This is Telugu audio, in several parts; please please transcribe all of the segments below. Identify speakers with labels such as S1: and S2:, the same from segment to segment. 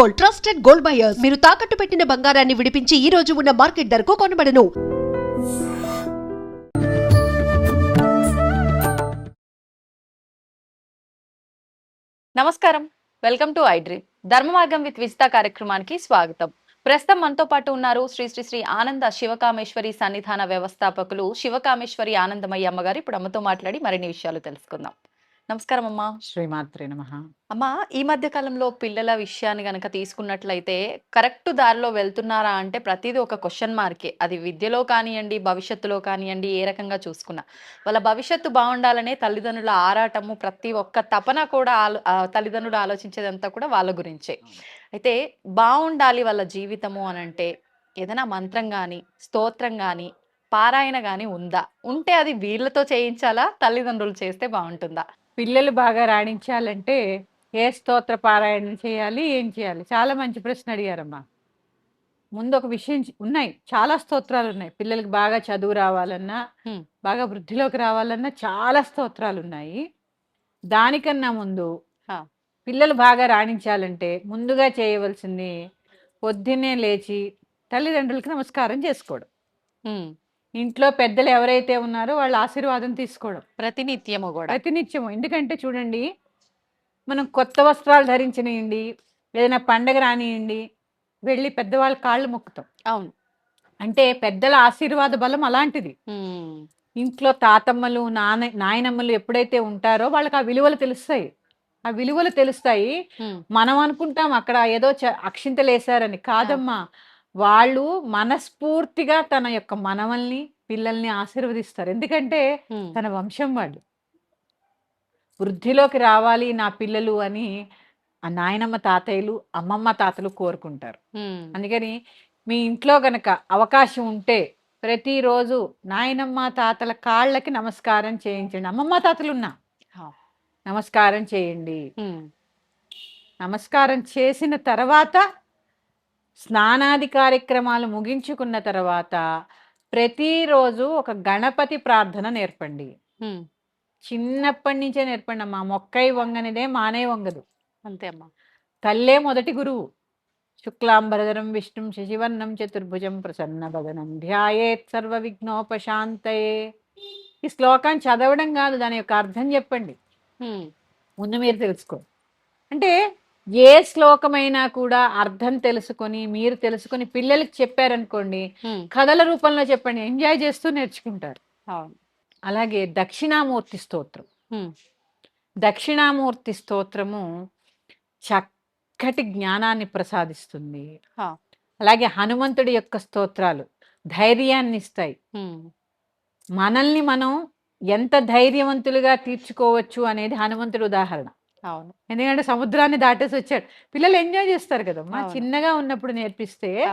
S1: Gold trusted gold buyers. మీరు తాకట్టు పెట్టిన బంగారాన్ని విడిపించి ఈ రోజు ఉన్న మార్కెట్ ధరకు కొనబడను.
S2: నమస్కారం. వెల్కమ్ టు ఐడ్రీమ్ ధర్మ మార్గం విత్ విజిత కార్యక్రమానికి స్వాగతం. ప్రస్తుతం మనతో పాటు ఉన్నారు శ్రీ శ్రీ శ్రీ ఆనంద శివకామేశ్వరి సన్నిధాన వ్యవస్థాపకులు శివకామేశ్వరి ఆనందమయ్య అమ్మగారు. ఇప్పుడు అమ్మతో మాట్లాడి మరిన్ని విషయాలు తెలుసుకుందాం. నమస్కారం అమ్మా.
S3: శ్రీమాత్రే నమ.
S2: అమ్మా ఈ మధ్య కాలంలో పిల్లల విషయాన్ని గనక తీసుకున్నట్లయితే కరెక్ట్ దారిలో వెళ్తున్నారా అంటే ప్రతిదీ ఒక క్వశ్చన్ మార్కే. అది విద్యలో కానివ్వండి భవిష్యత్తులో కానివ్వండి ఏ రకంగా చూసుకున్నా. వాళ్ళ భవిష్యత్తు బాగుండాలనే తల్లిదండ్రుల ఆరాటము ప్రతి ఒక్క తపన కూడా ఆలో- తల్లిదండ్రులు ఆలోచించేదంతా కూడా వాళ్ళ గురించే. అయితే బాగుండాలి వాళ్ళ జీవితము అని అంటే ఏదైనా మంత్రం కానీ స్తోత్రం కానీ పారాయణ కానీ ఉందా? ఉంటే అది వీళ్ళతో చేయించాలా? తల్లిదండ్రులు చేస్తే బాగుంటుందా?
S3: పిల్లలు బాగా రాణించాలంటే ఏ స్తోత్ర పారాయణం చేయాలి ఏం చేయాలి చాలా మంచి ప్రశ్న అడిగారమ్మా ముందు ఒక విషయం ఉన్నాయి చాలా స్తోత్రాలు ఉన్నాయి పిల్లలకి బాగా చదువు రావాలన్నా. బాగా వృద్ధిలోకి రావాలన్నా చాలా స్తోత్రాలు ఉన్నాయి దానికన్నా ముందు. పిల్లలు బాగా రాణించాలంటే ముందుగా చేయవలసింది పొద్దున్నే లేచి తల్లిదండ్రులకి నమస్కారం చేసుకోవడం. ఇంట్లో పెద్దలు ఎవరైతే ఉన్నారో వాళ్ళ ఆశీర్వాదం తీసుకోవడం.
S2: ప్రతినిత్యము కూడా.
S3: ప్రతినిత్యము. ఎందుకంటే చూడండి మనం కొత్త వస్త్రాలు ధరించనియండి ఏదైనా పండగ రానియండి వెళ్ళి పెద్దవాళ్ళ కాళ్ళు మొక్కుతాం.
S2: అవును.
S3: అంటే పెద్దల ఆశీర్వాద బలం అలాంటిది. ఇంట్లో తాతమ్మలు నాన్న నాయనమ్మలు ఎప్పుడైతే ఉంటారో వాళ్ళకి ఆ విలువలు తెలుస్తాయి. ఆ విలువలు తెలుస్తాయి. మనం అనుకుంటాం అక్కడ ఏదో చ- అక్షింతలు వేశారని కాదమ్మా వాళ్ళు మనస్ఫూర్తిగా తన యొక్క మనవల్ని పిల్లల్ని ఆశీర్వదిస్తారు ఎందుకంటే. తన వంశం వాళ్ళు వృద్ధిలోకి రావాలి నా పిల్లలు అని ఆ నాయనమ్మ తాతయ్యలు అమ్మమ్మ తాతలు కోరుకుంటారు. అందుకని మీ ఇంట్లో గనక అవకాశం ఉంటే ప్రతిరోజు నాయనమ్మ తాతల కాళ్ళకి నమస్కారం చేయించండి అమ్మమ్మ తాతలు ఉన్నా. నమస్కారం చేయండి. నమస్కారం చేసిన తర్వాత స్నానాది కార్యక్రమాలు ముగించుకున్న తర్వాత ప్రతిరోజు ఒక గణపతి ప్రార్థన నేర్పండి. చిన్నప్పటి నుంచే నేర్పండి అమ్మా. మొక్కై వంగనిదే మానే వంగదు.
S2: అంతే అమ్మా.
S3: తల్లే మొదటి గురువు. శుక్లాంబరధరం విష్ణుం శశివర్ణం చతుర్భుజం ప్రసన్న భగనం ధ్యాయేత్ సర్వ విఘ్నోపశాంతయే. ఈ శ్లోకాన్ని చదవడం కాదు దాని యొక్క అర్థం చెప్పండి. ముందు మీరు తెలుసుకో. అంటే ఏ శ్లోకమైనా కూడా అర్థం తెలుసుకొని మీరు తెలుసుకొని పిల్లలకి చెప్పారనుకోండి. కథల రూపంలో చెప్పండి ఎంజాయ్ చేస్తూ నేర్చుకుంటారు అలాగే దక్షిణామూర్తి స్తోత్రం. దక్షిణామూర్తి స్తోత్రము చక్కటి జ్ఞానాన్ని ప్రసాదిస్తుంది. అలాగే హనుమంతుడి యొక్క స్తోత్రాలు ధైర్యాన్ని ఇస్తాయి. మనల్ని మనం ఎంత ధైర్యవంతులుగా తీర్చుకోవచ్చు అనేది హనుమంతుడి ఉదాహరణ
S2: అవును.
S3: ఎందుకంటే సముద్రాన్ని దాటేసి వచ్చాడు. పిల్లలు ఎంజాయ్ చేస్తారు కదమ్మా
S2: అవును.
S3: చిన్నగా ఉన్నప్పుడు నేర్పిస్తే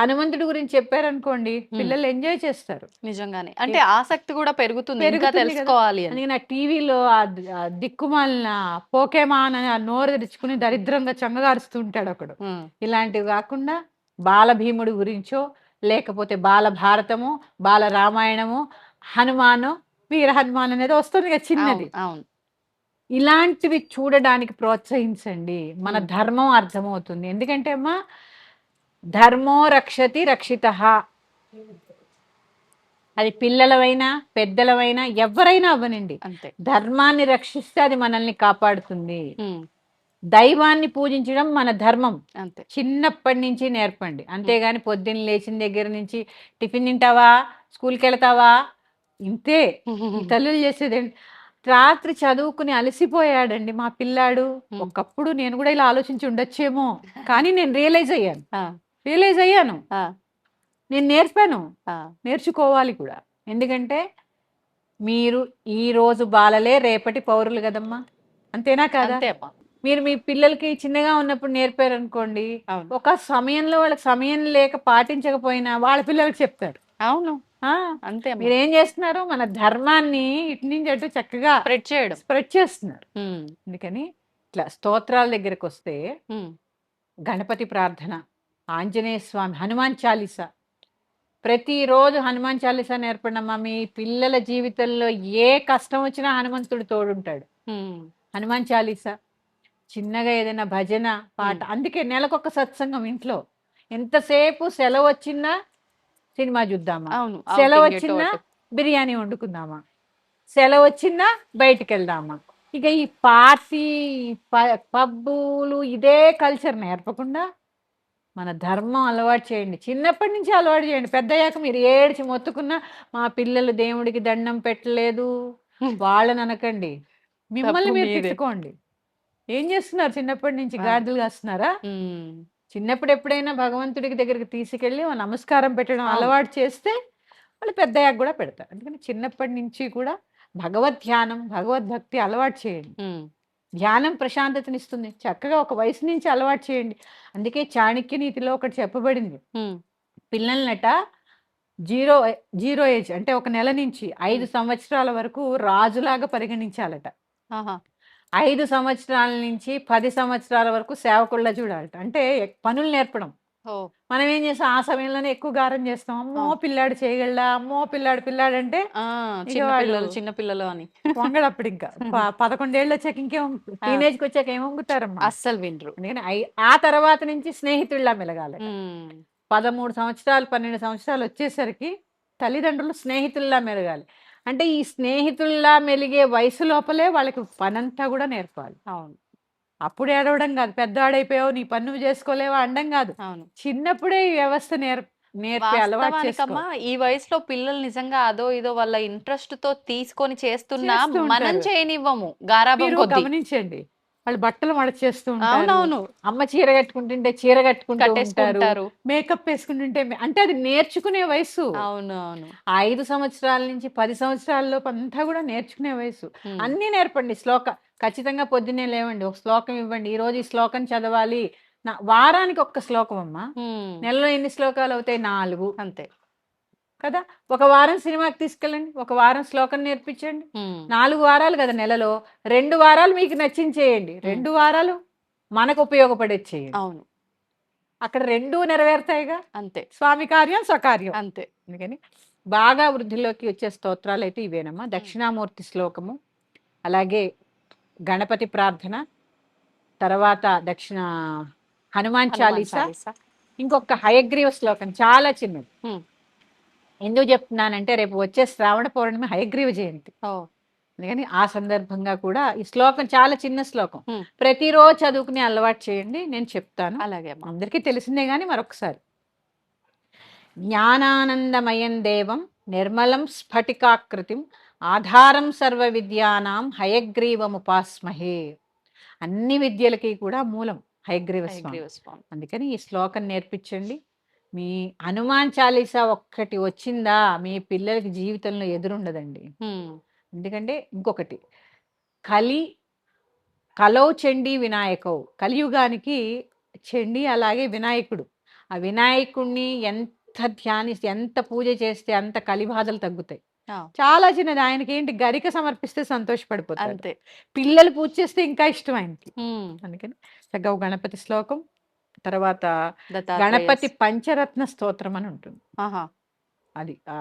S3: హనుమంతుడి గురించి చెప్పారనుకోండి పిల్లలు ఎంజాయ్ చేస్తారు.
S2: నిజంగానే. అంటే ఆసక్తి కూడా పెరుగుతుంది ఇంకా
S3: కదా.
S2: తెలుసుకోవాలి అని.
S3: నా టీవీలో ఆ దిక్కుమాలిన పోకేమాన్ అని ఆ నోరు తెరుచుకుని దరిద్రంగా చంగగారుస్తూ ఉంటాడు ఒకడు. ఇలాంటివి కాకుండా బాలభీముడి గురించో లేకపోతే బాల భారతము బాల రామాయణము హనుమాను వీర హనుమాన్ అనేది వస్తుంది కదా చిన్నది.
S2: అవును.
S3: ఇలాంటివి చూడడానికి ప్రోత్సహించండి. మన. ధర్మం అర్థమవుతుంది. ఎందుకంటే అమ్మా ధర్మో రక్షతి రక్షిత. అది పిల్లలవైనా పెద్దలవైనా ఎవరైనా అవ్వనండి.
S2: అంతే.
S3: ధర్మాన్ని రక్షిస్తే అది మనల్ని కాపాడుతుంది. దైవాన్ని పూజించడం మన ధర్మం.
S2: అంతే.
S3: చిన్నప్పటి నుంచి నేర్పండి. అంతేగాని పొద్దున్న లేచిన దగ్గర నుంచి టిఫిన్ తింటావా స్కూల్కి వెళ్తావా? ఇంతే. తల్లులు చేసేదండి రాత్రి చదువుకుని అలసిపోయాడండి మా పిల్లాడు. ఒకప్పుడు నేను కూడా ఇలా ఆలోచించి ఉండొచ్చేమో. కానీ నేను రియలైజ్ అయ్యాను. రియలైజ్ అయ్యాను. నేను నేర్పాను. నేర్చుకోవాలి కూడా. ఎందుకంటే మీరు ఈ రోజు బాలలే రేపటి పౌరులు కదమ్మా. అంతేనా కాదా? మీరు మీ పిల్లలకి చిన్నగా ఉన్నప్పుడు నేర్పారనుకోండి ఒక సమయంలో వాళ్ళకి సమయం లేక పాటించకపోయినా వాళ్ళ పిల్లలకి చెప్తారు.
S2: అవును.
S3: ఆ,
S2: అంతే
S3: మీరు ఏం చేస్తున్నారు? మన ధర్మాన్ని ఇటు నుంచి అటు చక్కగా
S2: స్ప్రెడ్ చేయడం.
S3: స్ప్రెడ్ చేస్తున్నారు. అందుకని ఇట్లా స్తోత్రాల దగ్గరకు వస్తే. గణపతి ప్రార్థన ఆంజనేయ స్వామి హనుమాన్ చాలీస. ప్రతిరోజు హనుమాన్ చాలీస నేర్పడమ్మా. మీ పిల్లల జీవితంలో ఏ కష్టం వచ్చినా హనుమంతుడు తోడుంటాడు. హనుమాన్ చాలీస చిన్నగా ఏదైనా భజన పాట అందుకే నెలకొక సత్సంగం ఇంట్లో. ఎంతసేపు సెలవు వచ్చినా సినిమా చూద్దామా?
S2: అవును
S3: సెలవు వచ్చినా. బిర్యానీ వండుకుందామా? సెలవు వచ్చినా బయటికి వెళ్దామా ఇక ఈ పార్టీ ప- పబ్బులు ఇదే కల్చర్ నేర్పకుండా మన ధర్మం అలవాటు చేయండి. చిన్నప్పటి నుంచి అలవాటు చేయండి. పెద్దయ్యాక మీరు ఏడ్చి మొత్తుకున్నా మా పిల్లలు దేవుడికి దండం పెట్టలేదు. వాళ్ళని అనకండి. మిమ్మల్ని మీరు. తిట్టుకోండి. ఏం చేస్తున్నారు చిన్నప్పటి నుంచి. గాడిదలు కాస్తున్నారా. చిన్నప్పుడు ఎప్పుడైనా భగవంతుడికి దగ్గరికి తీసుకెళ్ళి నమస్కారం పెట్టడం. అలవాటు చేస్తే వాళ్ళు పెద్దయ్యాక కూడా పెడతారు అందుకని చిన్నప్పటి నుంచి కూడా భగవద్ ధ్యానం భగవద్భక్తి అలవాటు చేయండి. ధ్యానం ప్రశాంతతనిస్తుంది చక్కగా ఒక వయసు నుంచి అలవాటు చేయండి అందుకే చాణక్య నీతిలో ఒకటి చెప్పబడింది. పిల్లలనట జీరో జీరో ఏజ్ అంటే ఒక నెల నుంచి ఐదు సంవత్సరాల వరకు రాజులాగా పరిగణించాలట. ఐదు సంవత్సరాల నుంచి పది సంవత్సరాల వరకు సేవకుళ్ళ చూడాలట. అంటే పనులు నేర్పడం. మనం ఏం చేస్తాం? ఆ సమయంలోనే ఎక్కువ గారం చేస్తాం. అమ్మో. పిల్లాడు చేయగలడా? అమ్మో పిల్లాడు పిల్లాడు అంటే
S2: పిల్లలు చిన్న పిల్లలు అని.
S3: వంగడు అప్పుడు ఇంకా పదకొండేళ్ళు వచ్చాక ఇంకేం టీనేజ్కి వచ్చాక ఏం వంగుతారమ్మా?
S2: అస్సలు వినరు.
S3: ఆ తర్వాత నుంచి స్నేహితుల్లా మెలగాలి. పదమూడు సంవత్సరాలు పన్నెండు సంవత్సరాలు వచ్చేసరికి తల్లిదండ్రులు స్నేహితుల్లా మెలగాలి. అంటే ఈ స్నేహితుల్లా మెలిగే వయసు లోపలే వాళ్ళకి పనంతా కూడా నేర్పాలి.
S2: అవును.
S3: అప్పుడు ఏడవడం కాదు. పెద్దవాడైపోయావు నీ పన్ను చేసుకోలేవా అండం కాదు.
S2: అవును.
S3: చిన్నప్పుడే ఈ వ్యవస్థ నేర్ నేర్పి అలవాటు
S2: ఈ వయసులో పిల్లలు నిజంగా అదో ఇదో వాళ్ళ ఇంట్రెస్ట్తో తీసుకొని చేస్తున్నా
S3: చేస్తూ
S2: మనం. చేయనివ్వము. గారాబం
S3: గమనించండి. వాళ్ళు బట్టలు మడచేస్తూ
S2: అవునవును.
S3: అమ్మ చీర కట్టుకుంటుంటే చీర కట్టుకుంటూ ఉంటారు.
S2: కట్టేసుకుంటారు
S3: మేకప్ వేసుకుంటుంటే అంటే అది నేర్చుకునే వయసు.
S2: అవును అవును
S3: ఆ ఐదు సంవత్సరాల నుంచి పది సంవత్సరాల్లో అంతా కూడా నేర్చుకునే వయసు. అన్నీ నేర్పండి శ్లోక. ఖచ్చితంగా పొద్దున్నే లేవండి ఒక శ్లోకం ఇవ్వండి ఈ రోజు ఈ శ్లోకం చదవాలి. వారానికి ఒక్క శ్లోకం అమ్మా. నెలలో ఎన్ని శ్లోకాలు అవుతాయి? నాలుగు.
S2: అంతే.
S3: కదా? ఒక వారం సినిమాకి తీసుకెళ్ళండి ఒక వారం శ్లోకం నేర్పించండి. నాలుగు వారాలు కదా నెలలో రెండు వారాలు మీకు నచ్చించేయండి రెండు వారాలు మనకు ఉపయోగపడేది చేయండి.
S2: అవును.
S3: అక్కడ రెండు నెరవేరుతాయిగా?
S2: అంతే.
S3: స్వామి కార్యం స్వకార్యం.
S2: అంతే.
S3: అందుకని బాగా వృద్ధిలోకి వచ్చే స్తోత్రాలు అయితే ఇవేనమ్మా దక్షిణామూర్తి శ్లోకము అలాగే గణపతి ప్రార్థన తర్వాత దక్షిణ హనుమాన్ చాలీసా. ఇంకొక హయగ్రీవ శ్లోకం చాలా చిన్నది. ఎందుకు చెప్తున్నానంటే రేపు వచ్చే శ్రావణ పౌర్ణమి హయగ్రీవ జయంతి. అందుకని ఆ సందర్భంగా కూడా ఈ శ్లోకం చాలా చిన్న శ్లోకం. ప్రతిరోజు చదువుకునే అలవాటు చేయండి నేను చెప్తాను.
S2: అలాగే
S3: అందరికీ తెలిసిందే కానీ మరొకసారి. జ్ఞానానందమయం దేవం నిర్మలం స్ఫటికాకృతిం ఆధారం సర్వ విద్యానాం హయగ్రీవముపాస్మహే. అన్ని విద్యలకి కూడా మూలం హయగ్రీవ స్వామి. అందుకని ఈ శ్లోకం నేర్పించండి. మీ హనుమాన్ చాలీసా ఒక్కటి వచ్చిందా? మీ పిల్లలకి జీవితంలో ఎదురుండదండి. ఎందుకంటే ఇంకొకటి. కలి కలౌ చండీ వినాయకౌ. కలియుగానికి చండీ అలాగే వినాయకుడు. ఆ వినాయకుడిని ఎంత ధ్యానిస్తే ఎంత పూజ చేస్తే అంత కలిబాధలు తగ్గుతాయి. చాలా చిన్నది. ఆయనకి ఏంటి? గరిక సమర్పిస్తే సంతోషపడిపోతారు.
S2: అంతే.
S3: పిల్లలు పూజ చేస్తే ఇంకా ఇష్టం ఆయనకి. అందుకని చక్కగా గణపతి శ్లోకం తర్వాత గణపతి పంచరత్న స్తోత్రం అని ఉంటుంది. అది ఆ,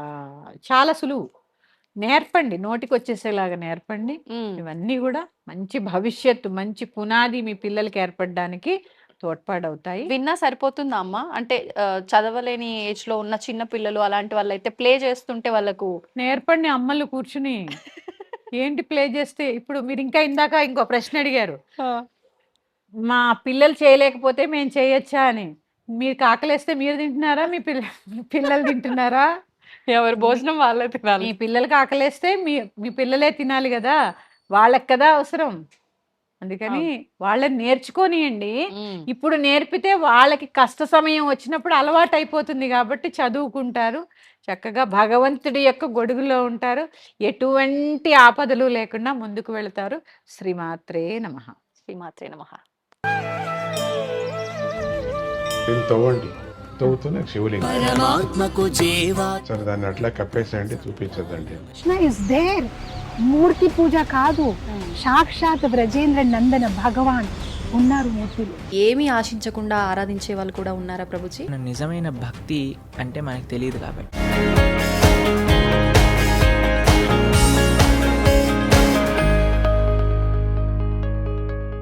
S3: చాలా సులువు. నేర్పండి నోటికి వచ్చేసేలాగా నేర్పండి. ఇవన్నీ కూడా మంచి భవిష్యత్తు మంచి పునాది మీ పిల్లలకి ఏర్పడడానికి తోడ్పాడవుతాయి.
S2: విన్నా సరిపోతుందా అమ్మా? అంటే చదవలేని ఏజ్లో ఉన్న చిన్న పిల్లలు అలాంటి వాళ్ళు అయితే ప్లే చేస్తుంటే వాళ్ళకు
S3: నేర్పండి అమ్మలు కూర్చుని. ఏంటి ప్లే చేస్తే? ఇప్పుడు మీరు ఇంకా ఇందాక ఇంకో ప్రశ్న అడిగారు. మా పిల్లలు చేయలేకపోతే మేము చేయొచ్చా అని. మీరు కాకలేస్తే మీరు తింటున్నారా? మీ పిల్ల పిల్లలు తింటున్నారా?
S2: ఎవరి భోజనం వాళ్ళే తినాలి.
S3: మీ పిల్లలకి ఆకలేస్తే మీ మీ పిల్లలే తినాలి కదా. వాళ్ళకి కదా అవసరం. అందుకని వాళ్ళని నేర్చుకోనియండి. ఇప్పుడు నేర్పితే వాళ్ళకి కష్ట సమయం వచ్చినప్పుడు అలవాటు అయిపోతుంది కాబట్టి చదువుకుంటారు. చక్కగా భగవంతుడి యొక్క గొడుగులో ఉంటారు. ఎటువంటి ఆపదలు లేకుండా ముందుకు వెళతారు. శ్రీమాత్రే నమ.
S2: శ్రీమాత్రే నమః.
S4: దీన్ని తవ్వండి. తవ్వుతూనే శివలింగం.
S5: పరమాత్మకు
S4: సరే దాన్ని అట్లా కప్పేసేయండి చూపించదండి
S6: కృష్ణ ఇస్ దేర్ మూర్తి పూజ కాదు. సాక్షాత్ బ్రజేంద్ర నందన భగవాన్ ఉన్నారు మూర్తిలో.
S7: ఏమీ ఆశించకుండా ఆరాధించే వాళ్ళు కూడా ఉన్నారా ప్రభుజీ?
S5: నిజమైన భక్తి అంటే మనకు తెలియదు కాబట్టి.